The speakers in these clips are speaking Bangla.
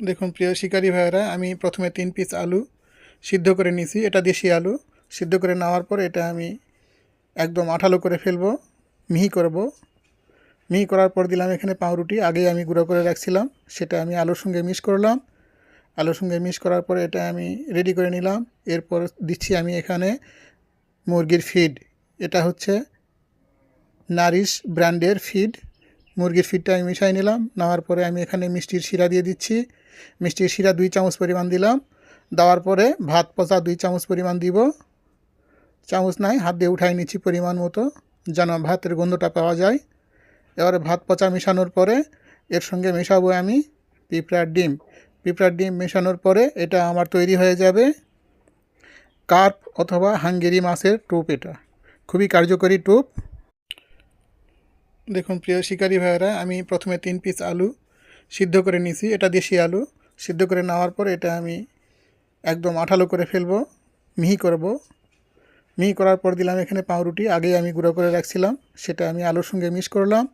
দেখুন, প্রিয় শিকারী ভাইয়েরা, আমি প্রথমে তিন পিস আলু সিদ্ধ করে নিয়েছি এটা দেশি আলু। সিদ্ধ করে নেওয়ার পর এটা আমি একদম আঠালো করে ফেলব, মিহি করব। মিহি করার পর দিলাম এখানে পাউরুটি। আগেই আমি গুঁড়ো করে রাখছিলাম। সেটা আমি আলুর সঙ্গে মিক্স করলাম। আলুর সঙ্গে মিক্স করার পরে এটা আমি রেডি করে নিলাম। এরপর দিচ্ছি আমি এখানে মুরগির ফিড এটা হচ্ছে নারিশ ব্র্যান্ডের ফিড মুরগির ফিডটা আমি মিশাই নিলাম, নেওয়ার পরে আমি এখানে মিষ্টির শিরা দিয়ে দিচ্ছি। মিষ্টির শিরা দুই চামচ পরিমাণ দিলাম। দেওয়ার পরে ভাত পচা দুই চামচ পরিমাণ দিব। চামচ নাই, হাত দিয়ে উঠাই নিচ্ছি পরিমাণ মতো, যেন ভাতের গন্ধটা পাওয়া যায়। এবারে ভাত পচা মেশানোর পরে এর সঙ্গে মেশাবো আমি পিঁপড়ার ডিম। পিঁপড়ার ডিম মেশানোর পরে এটা আমার তৈরি হয়ে যাবে কার্প অথবা হাঙ্গেরি মাছের টোপ এটা। খুবই কার্যকরী টোপ। দেখুন, প্রিয় শিকারী ভাইয়েরা, আমি প্রথমে তিন পিস আলু সিদ্ধ করে নিয়েছি। এটা দেশি আলু। সিদ্ধ করে নেওয়ার পর এটা আমি একদম আঠালো করে ফেলব, মিহি করব। মিহি করার পর দিলাম এখানে পাউরুটি। আগেই আমি গুঁড়ো করে রাখছিলাম। সেটা আমি আলুর সঙ্গে মিক্স করলাম।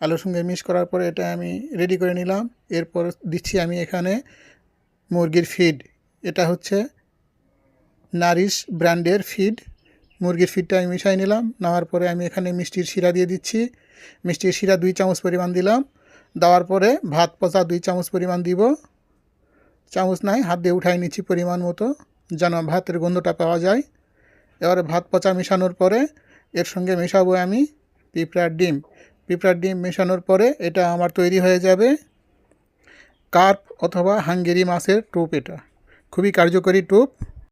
আলুর সঙ্গে মিক্স করার পরে এটা আমি রেডি করে নিলাম। এরপর দিচ্ছি আমি এখানে মুরগির ফিড এটা হচ্ছে নারিশ ব্র্যান্ডের ফিড মুরগির ফিডটা আমি মিশাই নিলাম। নেওয়ার পরে আমি এখানে মিষ্টির শিরা দিয়ে দিচ্ছি। মিষ্টির শিরা দুই চামচ পরিমাণ দিলাম। দেওয়ার পরে ভাত পচা দুই চামচ পরিমাণ দিব। চামচ নাই, হাত দিয়ে উঠাই নিচ্ছি পরিমাণ মতো, যেন ভাতের গন্ধটা পাওয়া যায়। এবারে ভাত পচা মেশানোর পরে এর সঙ্গে মেশাবো আমি পিঁপড়ার ডিম। পিঁপড়ার ডিম মেশানোর পরে এটা আমার তৈরি হয়ে যাবে কার্প অথবা হাঙ্গেরি মাছের টোপ এটা। খুবই কার্যকরী টোপ।